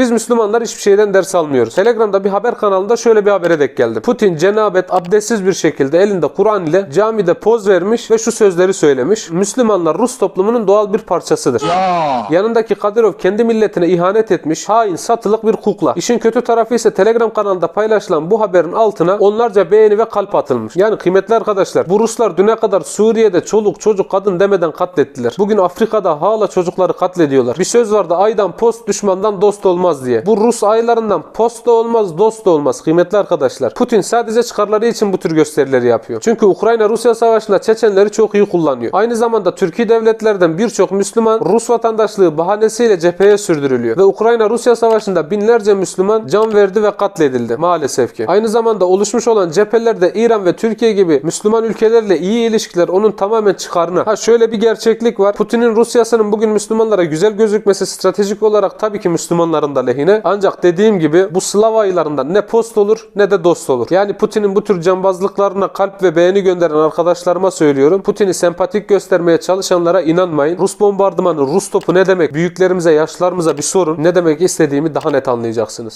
Biz Müslümanlar hiçbir şeyden ders almıyoruz. Telegram'da bir haber kanalında şöyle bir habere denk geldim. Putin cenabet abdestsiz bir şekilde elinde Kur'an ile camide poz vermiş ve şu sözleri söylemiş. Müslümanlar Rus toplumunun doğal bir parçasıdır. Yanındaki Kadirov kendi milletine ihanet etmiş, hain, satılık bir kukla. İşin kötü tarafı ise Telegram kanalında paylaşılan bu haberin altına onlarca beğeni ve kalp atılmış. Yani kıymetli arkadaşlar, bu Ruslar düne kadar Suriye'de çoluk, çocuk, kadın demeden katlettiler. Bugün Afrika'da hala çocukları katlediyorlar. Bir söz vardı, aydan post, düşmandan dost olmaz diye. Bu Rus aylarından post da olmaz, dost da olmaz kıymetli arkadaşlar. Putin sadece çıkarları için bu tür gösterileri yapıyor. Çünkü Ukrayna-Rusya savaşında Çeçenleri çok iyi kullanıyor. Aynı zamanda Türkiye devletlerden birçok Müslüman Rus vatandaşlığı bahanesiyle cepheye sürdürülüyor. Ve Ukrayna-Rusya savaşında binlerce Müslüman can verdi ve katledildi maalesef ki. Aynı zamanda oluşmuş olan cephelerde İran ve Türkiye gibi Müslüman ülkelerle iyi ilişkiler onun tamamen çıkarına. Ha şöyle bir gerçeklik var. Putin'in Rusyasının bugün Müslümanlara güzel gözükmesi stratejik olarak tabii ki Müslümanların da lehine. Ancak dediğim gibi bu Slav aylarında ne post olur ne de dost olur. Yani Putin'in bu tür cambazlıklarına kalp ve beğeni gönderen arkadaşlarıma söylüyorum. Putin'i sempatik göstermeye çalışanlara inanmayın. Rus bombardımanı, Rus topu ne demek? Büyüklerimize, yaşlarımıza bir sorun. Ne demek istediğimi daha net anlayacaksınız.